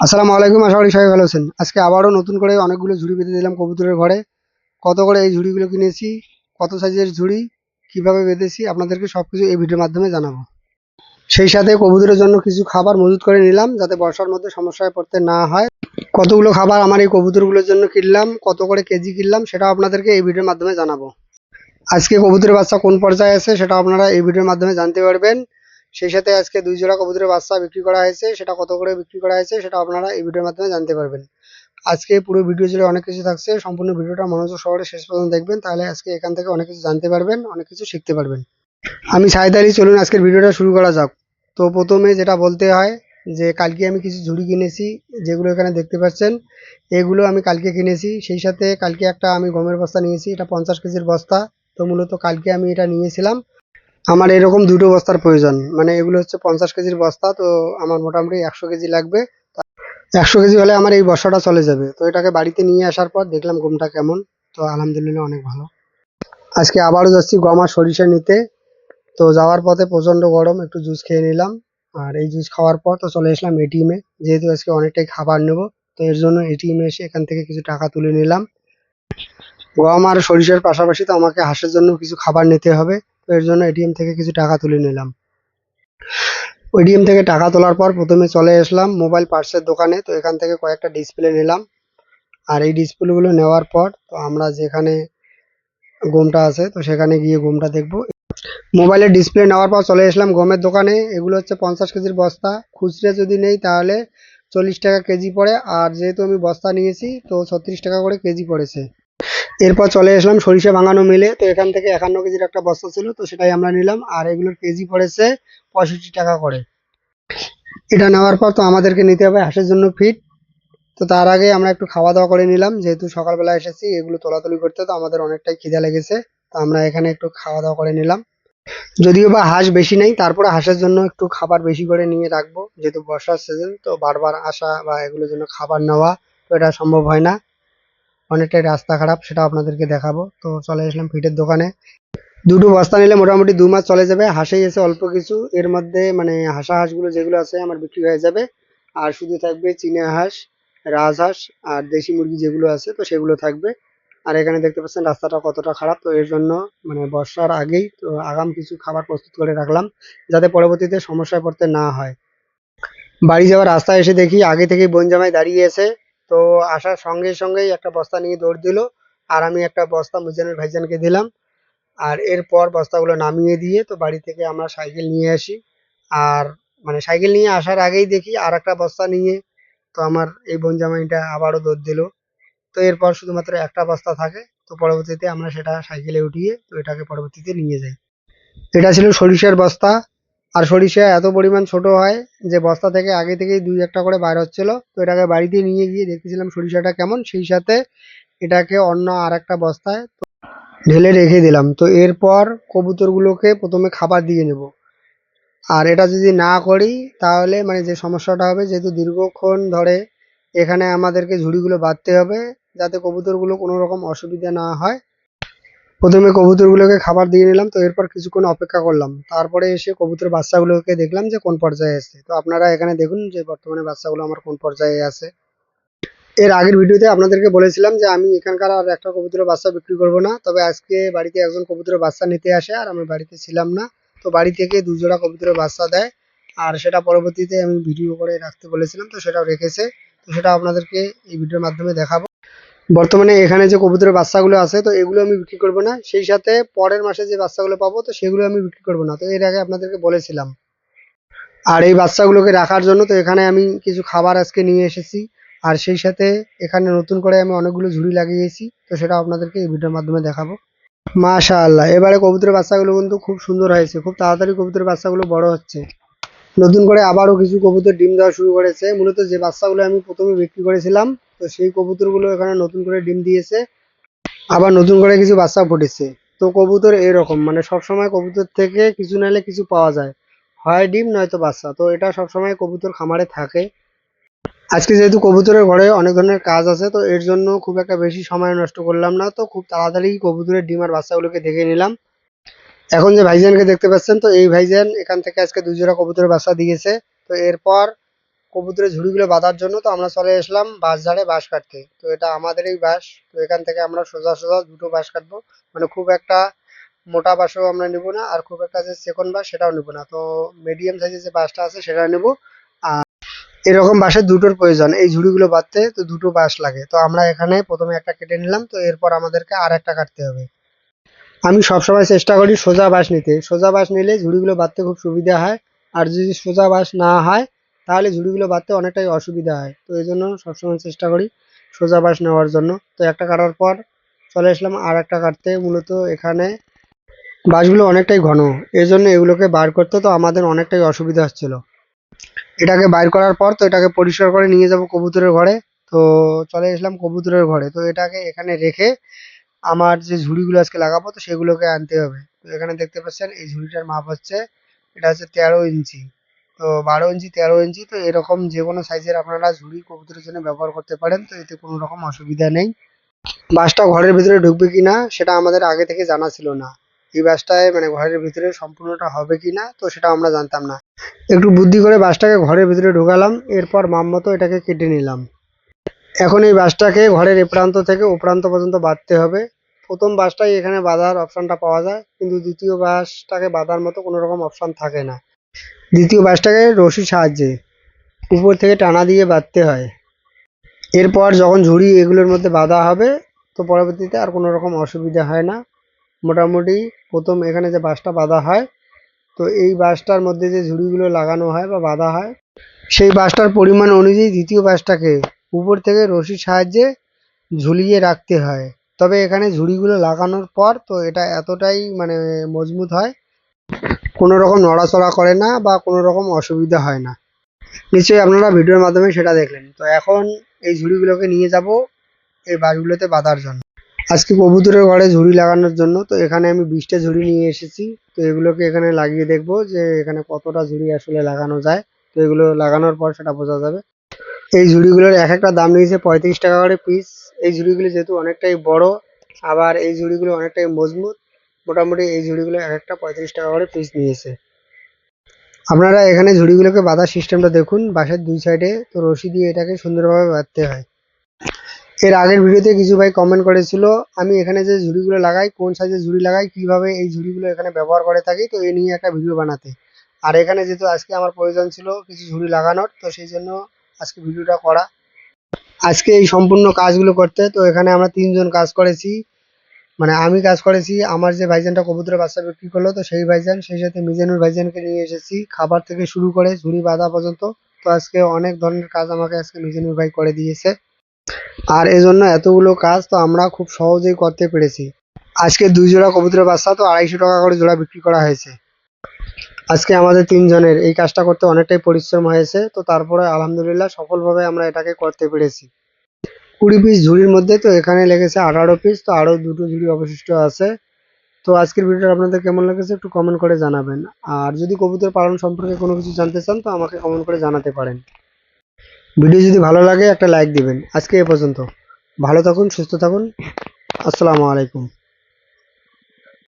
আসসালামু আলাইকুম, আশা করি সবাই ভালো আছেন। আজকে আবারও নতুন করে অনেকগুলো ঝুড়ি বেঁধে দিলাম কবুতরের ঘরে। কত করে এই ঝুড়িগুলো কিনেছি, কত সাইজের ঝুড়ি, কীভাবে বেঁধেছি, আপনাদেরকে সব কিছু এই ভিডিওর মাধ্যমে জানাব। সেই সাথে কবুতরের জন্য কিছু খাবার মজুত করে নিলাম, যাতে বর্ষার মধ্যে সমস্যায় পড়তে না হয়। কতগুলো খাবার আমার এই কবুতরগুলোর জন্য কিনলাম, কত করে কেজি কিনলাম, সেটাও আপনাদেরকে এই ভিডিওর মাধ্যমে জানাব। আজকে কবুতরের বাচ্চা কোন পর্যায়ে আছে সেটা আপনারা এই ভিডিওর মাধ্যমে জানতে পারবেন। সেই সাথে আজকে দুই জোড়া কবুতরের বাচ্চা বিক্রি করা হয়েছে, সেটা কত করে বিক্রি করা হয়েছে সেটা আপনারা এই ভিডিওর মাধ্যমে জানতে পারবেন। আজকে পুরো ভিডিও জুড়ে অনেক কিছু থাকছে, সম্পূর্ণ ভিডিওটা মনোযোগ সহকারে শেষ পর্যন্ত দেখবেন, তাহলে আজকে এখান থেকে অনেক কিছু জানতে পারবেন, অনেক কিছু শিখতে পারবেন। আমি সাইদ আলী, চলুন আজকের ভিডিওটা শুরু করা যাক। তো প্রথমে যেটা বলতে হয় যে, কালকে আমি কিছু ঝুড়ি কিনেছি, যেগুলো এখানে দেখতে পাচ্ছেন, এগুলো আমি কালকে কিনেছি। সেই সাথে কালকে একটা আমি গমের বস্তা নিয়েছি, এটা পঞ্চাশ কেজির বস্তা। তো মূলত কালকে আমি এটা নিয়েছিলাম। আমার এরকম দুটো বস্তার প্রয়োজন। মানে এগুলো হচ্ছে পঞ্চাশ কেজির বস্তা, তো আমার মোটামুটি একশো কেজি লাগবে। একশো কেজি হলে আমার এই বস্তাটা চলে যাবে। তো এটাকে বাড়িতে নিয়ে আসার পর দেখলাম গমটা কেমন, তো আলহামদুলিল্লাহ অনেক ভালো। আজকে আবারও যাচ্ছি গম আর সরিষা নিতে। তো যাওয়ার পথে প্রচণ্ড গরম, একটু জুস খেয়ে নিলাম। আর এই জুস খাওয়ার পর তো চলে আসলাম এটিএমে যেহেতু আজকে অনেকটাই খাবার নেব, তো এর জন্য এটিএমে এসে এখান থেকে কিছু টাকা তুলে নিলাম। গম আর সরিষার পাশাপাশি তো আমাকে হাঁসের জন্য কিছু খাবার নিতে হবে। এর জন্য এটিএম থেকে কিছু টাকা তুলে নিলাম। এটিএম থেকে টাকা তোলার পর প্রথমে চলে আসলাম মোবাইল পার্সের দোকানে। তো এখান থেকে কয়েকটা ডিসপ্লে নিলাম। আর এই ডিসপ্লেগুলো নেওয়ার পর তো আমরা যেখানে গমটা আছে, তো সেখানে গিয়ে গমটা দেখব। মোবাইলের ডিসপ্লে নেওয়ার পর চলে আসলাম গমের দোকানে। এগুলো হচ্ছে পঞ্চাশ কেজির বস্তা। খুচরা যদি নেই তাহলে চল্লিশ টাকা কেজি পড়ে। আর যেহেতু আমি বস্তা নিয়েছি, তো ছত্রিশ টাকা করে কেজি পড়েছে। এরপর চলে আসলাম সরিষা ভাঙানো মিলে তো এখান থেকে একান্ন কেজির একটা বস্তা ছিল, তো সেটাই আমরা নিলাম। আর এগুলোর কেজি পড়েছে পঁয়ষট্টি টাকা করে। এটা নেওয়ার পর তো আমাদেরকে নিতে হবে হাঁসের জন্য ফিট তো তার আগে আমরা একটু খাওয়া দাওয়া করে নিলাম। যেহেতু সকালবেলা এসেছি, এগুলো তোলাতুলি করতে, তো আমাদের অনেকটাই খিদা লেগেছে। তো আমরা এখানে একটু খাওয়া দাওয়া করে নিলাম। যদিও বা হাঁস বেশি নেই, তারপরে হাঁসের জন্য একটু খাবার বেশি করে নিয়ে রাখব। যেহেতু বর্ষার সিজন তো বারবার আসা বা এগুলোর জন্য খাবার নেওয়া তো এটা সম্ভব হয় না। অনেকটাই রাস্তা খারাপ সেটা আপনাদেরকে দেখাবো। তো চলে আসলাম ফিটের দোকানে। দুটো বস্তা নিলে মোটামুটি দু মাস চলে যাবে। হাঁসেই এসে অল্প কিছু। এর মধ্যে মানে হাঁসা হাঁসগুলো যেগুলো আছে আমার বিক্রি হয়ে যাবে। আর শুধু থাকবে চীনা হাঁস রাজহাঁস আর দেশি মুরগি যেগুলো আছে, তো সেগুলো থাকবে। আর এখানে দেখতে পাচ্ছেন রাস্তাটা কতটা খারাপ, তো এর জন্য মানে বর্ষার আগেই তো আগাম কিছু খাবার প্রস্তুত করে রাখলাম, যাতে পরবর্তীতে সমস্যায় পড়তে না হয়। বাড়ি যাওয়ার রাস্তায় এসে দেখি আগে থেকেই বোন জামাই দাঁড়িয়ে আছে। তো আসার সঙ্গে সঙ্গেই একটা বস্তা নিয়ে দৌড় দিল আর আমি একটা বস্তা মুজানের ভাইজানকে দিলাম। আর এরপর বস্তাগুলো নামিয়ে দিয়ে তো বাড়ি থেকে আমরা সাইকেল নিয়ে আসি। আর মানে সাইকেল নিয়ে আসার আগেই দেখি আর একটা বস্তা নিয়ে তো আমার এই বোন জামাইটা আবারও দৌড় দিল। তো এরপর শুধুমাত্র একটা বস্তা থাকে তো পরবর্তীতে আমরা সেটা সাইকেলে উঠিয়ে তো এটাকে পরবর্তীতে নিয়ে যাই। এটা ছিল সরিষার বস্তা। আর সরিষা এত পরিমাণ ছোট হয় যে বস্তা থেকে আগে থেকেই দুই একটা করে বার হচ্ছিল। তো এটাকে বাড়িতে নিয়ে গিয়ে দেখতেছিলাম সরিষাটা কেমন। সেই সাথে এটাকে অন্য আর একটা বস্তায় ঢেলে রেখে দিলাম। তো এরপর কবুতরগুলোকে প্রথমে খাবার দিয়ে নেব। আর এটা যদি না করি তাহলে মানে যে সমস্যাটা হবে, যেহেতু দীর্ঘক্ষণ ধরে এখানে আমাদেরকে ঝুড়িগুলো বাঁধতে হবে, যাতে কবুতরগুলো কোনো রকম অসুবিধা না হয়। প্রথমে কবুতরগুলোকে খাবার দিয়ে নিলাম, তো এরপর কিছুক্ষণ অপেক্ষা করলাম। তারপরে এসে কবুতর বাচ্চাগুলোকে দেখলাম যে কোন পর্যায়ে আছে। তো আপনারা এখানে দেখুন যে বর্তমানে বাচ্চাগুলো আমার কোন পর্যায়ে আছে। এর আগের ভিডিওতে আপনাদেরকে বলেছিলাম যে আমি এখানকার আর একটা কবুতরের বাচ্চা বিক্রি করব না, তবে আজকে বাড়িতে একজন কবুতরের বাচ্চা নিতে আসে আর আমি বাড়িতে ছিলাম না। তো বাড়ি থেকে দুজোড়া কবুতরের বাচ্চা দেয় আর সেটা পরবর্তীতে আমি ভিডিও করে রাখতে বলেছিলাম, তো সেটাও রেখেছে। তো সেটা আপনাদেরকে এই ভিডিওর মাধ্যমে দেখাবো। বর্তমানে এখানে যে কবুতরের বাচ্চাগুলো আছে, তো এগুলো আমি বিক্রি করব না। সেই সাথে পরের মাসে যে বাচ্চাগুলো পাবো, তো সেগুলো আমি বিক্রি করব না। তো এর আগে আপনাদেরকে বলেছিলাম। আর এই বাচ্চাগুলোকে রাখার জন্য, তো এখানে আমি কিছু খাবার আজকে নিয়ে এসেছি। আর সেই সাথে এখানে নতুন করে আমি অনেকগুলো ঝুড়ি লাগিয়েছি, তো সেটা আপনাদেরকে এই ভিডিওর মাধ্যমে দেখাবো। মাশাআল্লাহ, এবারে কবুতরের বাচ্চাগুলো কিন্তু খুব সুন্দর হয়েছে। খুব তাড়াতাড়ি কবুতরের বাচ্চাগুলো বড় হচ্ছে। নতুন করে আবারও কিছু কবুতর ডিম দেওয়া শুরু করেছে। মূলত যে বাচ্চাগুলো আমি প্রথমে বিক্রি করেছিলাম তো সেই কবুতরগুলো এখানে নতুন করে ডিম দিয়েছে। আবার নতুন করে কিছু বাচ্চা ফুটেছে। তো কবুতর এরকম মানে সবসময় কবুতর থেকে কিছু নাহলে কিছু পাওয়া যায়। হয় ডিম, নয়তো বাচ্চা। তো এটা সবসময় কবুতর খামারে থাকে। আজকে যেহেতু কবুতরের ঘরে অনেক ধরনের কাজ আছে, তো এর জন্য খুব একটা বেশি সময় নষ্ট করলাম না। তো খুব তাড়াতাড়ি কবুতরের ডিম আর বাচ্চাগুলোকে দেখে নিলাম। এখন যে ভাইজানকে দেখতে পাচ্ছেন, তো এই ভাইজান এখান থেকে আজকে দুই জোড়া কবুতরের বাচ্চা দিয়েছে। তো এরপর কবুতরের ঝুড়িগুলো বাঁধার জন্য তো আমরা চলে এসলাম বাঁশ ঝাড়ে বাঁশ কাটতে। তো এটা আমাদেরই বাঁশ, তো এখান থেকে আমরা সোজা সোজা দুটো বাঁশ কাটবো। মানে খুব একটা মোটা বাঁশও আমরা নেব না, আর খুব একটা যে সেকেন্ড বাঁশ সেটাও নেব না। তো মিডিয়াম সাইজের যে বাঁশটা আছে সেটা নেব। আর এরকম বাঁশের দুটোর প্রয়োজন, এই ঝুড়িগুলো বাঁধতে তো দুটো বাঁশ লাগে। তো আমরা এখানে প্রথমে একটা কেটে নিলাম, তো এরপর আমাদেরকে আর একটা কাটতে হবে। আমি সবসময় চেষ্টা করি সোজা বাঁশ নিতে। সোজা বাঁশ নিলে ঝুড়িগুলো বাঁধতে খুব সুবিধা হয়। আর যদি সোজা বাঁশ না হয় তাহলে ঝুড়িগুলো বাঁধতে অনেকটাই অসুবিধা হয়। তো এই জন্য সবসময় চেষ্টা করি সোজা বাঁশ নেওয়ার জন্য। তো একটা কাটার পর চলে আসলাম আর একটা কাটতে। মূলত এখানে বাঁশগুলো অনেকটাই ঘন। এই জন্য এগুলোকে বার করতে তো আমাদের অনেকটাই অসুবিধা হচ্ছিল। এটাকে বাইর করার পর তো এটাকে পরিষ্কার করে নিয়ে যাব কবুতরের ঘরে। তো চলে আসলাম কবুতরের ঘরে। তো এটাকে এখানে রেখে আমার যে ঝুড়িগুলো আজকে লাগাবো তো সেগুলোকে আনতে হবে। তো এখানে দেখতে পাচ্ছেন এই ঝুড়িটার মাপ হচ্ছে, এটা হচ্ছে তেরো ইঞ্চি। তো বারো ইঞ্চি, তেরো ইঞ্চি, তো এরকম যে কোনো সাইজের আপনারা ঝুড়ি, কবুতরের জন্য ব্যবহার করতে পারেন, তো এতে কোনো রকম অসুবিধা নেই। বাসটা ঘরের ভিতরে ঢুকবে কিনা, সেটা আমাদের আগে থেকে জানা ছিল না। এই বাসটায় মানে ঘরের ভিতরে সম্পূর্ণটা হবে কিনা, তো সেটা আমরা জানতাম না। একটু বুদ্ধি করে বাসটাকে ঘরের ভিতরে ঢুকালাম, এরপর মাম মতো এটাকে কেটে নিলাম। এখন এই বাসটাকে ঘরের এ প্রান্ত থেকে ও প্রান্ত পর্যন্ত বাঁধতে হবে। প্রথম বাসটাই এখানে বাঁধার অপশনটা পাওয়া যায়, কিন্তু দ্বিতীয় বাসটাকে বাঁধার মতো কোনো রকম অপশন থাকে না। দ্বিতীয় বাসটাকে রশির সাহায্যে উপর থেকে টানা দিয়ে বাঁধতে হয়। এরপর যখন ঝুড়ি এগুলোর মধ্যে বাঁধা হবে, তো পরবর্তীতে আর কোনো রকম অসুবিধা হয় না। মোটামুটি প্রথম এখানে যে বাঁশটা বাঁধা হয়, তো এই বাঁশটার মধ্যে যে ঝুড়িগুলো লাগানো হয় বা বাঁধা হয়, সেই বাঁশটার পরিমাণ অনুযায়ী দ্বিতীয় বাঁশটাকে উপর থেকে রশির সাহায্যে ঝুলিয়ে রাখতে হয়। তবে এখানে ঝুড়িগুলো লাগানোর পর তো এটা এতটাই মানে মজবুত হয় কোনো রকম নড়াচড়া করে না বা কোনো রকম অসুবিধা হয় না। নিশ্চয়ই আপনারা ভিডিওর মাধ্যমে সেটা দেখলেন। তো এখন এই ঝুড়িগুলোকে নিয়ে যাব এই বাঁশগুলোতে বাঁধার জন্য। আজকে কবুতরের ঘরে ঝুড়ি লাগানোর জন্য, তো এখানে আমি বিশটা ঝুড়ি নিয়ে এসেছি। তো এগুলোকে এখানে লাগিয়ে দেখব যে এখানে কতটা ঝুড়ি আসলে লাগানো যায়। তো এগুলো লাগানোর পর সেটা বোঝা যাবে। এই ঝুড়িগুলোর এক একটা দাম নিয়েছে পঁয়ত্রিশ টাকা করে পিস। এই ঝুড়িগুলো যেহেতু অনেকটাই বড়, আবার এই ঝুড়িগুলো অনেকটাই মজবুত মোটামুটি এই ঝুড়িগুলো এক একটা পঁয়ত্রিশ টাকা করে পিস নিয়েছে। আপনারা এখানে ঝুড়িগুলোকে বাঁধার সিস্টেমটা দেখুন বাসার দুই সাইডে তো রশি দিয়ে এটাকে সুন্দরভাবে বাঁধতে হয়। এর আগের ভিডিওতে কিছু ভাই কমেন্ট করেছিল, আমি এখানে যে ঝুড়িগুলো লাগাই, কোন সাইজের ঝুড়ি লাগাই, কীভাবে এই ঝুড়িগুলো এখানে ব্যবহার করে থাকি, তো এই নিয়ে একটা ভিডিও বানাতে। আর এখানে যেহেতু আজকে আমার প্রয়োজন ছিল কিছু ঝুড়ি লাগানোর, তো সেই জন্য আজকে ভিডিওটা করা। আজকে এই সম্পূর্ণ কাজগুলো করতে, তো এখানে আমরা তিনজন কাজ করেছি। মানে আমি কাজ করেছি, আমার যে ভাইজানটা কবুতরের বাচ্চা বিক্রি করল, তো সেই ভাইজান, সেই সাথে মিজানুর ভাইজানকে নিয়ে এসেছি। খাবার থেকে শুরু করে ঝুড়ি বাঁধা পর্যন্ত, তো আজকে অনেক ধরনের কাজ আমাকে আজকে মিজানুর ভাই করে দিয়েছে। আর এজন্য এতগুলো কাজ তো আমরা খুব সহজেই করতে পেরেছি। আজকে দুই জোড়া কবুতরের বাচ্চা, তো আড়াইশো টাকা করে জোড়া বিক্রি করা হয়েছে। আজকে আমাদের তিনজনের, এই কাজটা করতে অনেকটাই পরিশ্রম হয়েছে, তো তারপরে আলহামদুলিল্লাহ সফলভাবে আমরা এটাকে করতে পেরেছি। কুড়ি পিস ঝুড়ির মধ্যে, তো এখানে লেগেছে আঠারো পিস তো আরও দুটো ঝুড়ি অবশিষ্ট আছে। তো আজকের ভিডিওটা আপনাদের কেমন লেগেছে একটু কমেন্ট করে জানাবেন। আর যদি কবুতর পালন সম্পর্কে কোনো কিছু জানতে চান, তো আমাকে কমেন্ট করে জানাতে পারেন। ভিডিও যদি ভালো লাগে, একটা লাইক দিবেন। আজকে এ পর্যন্ত। ভালো থাকুন, সুস্থ থাকুন। আসসালামু আলাইকুম।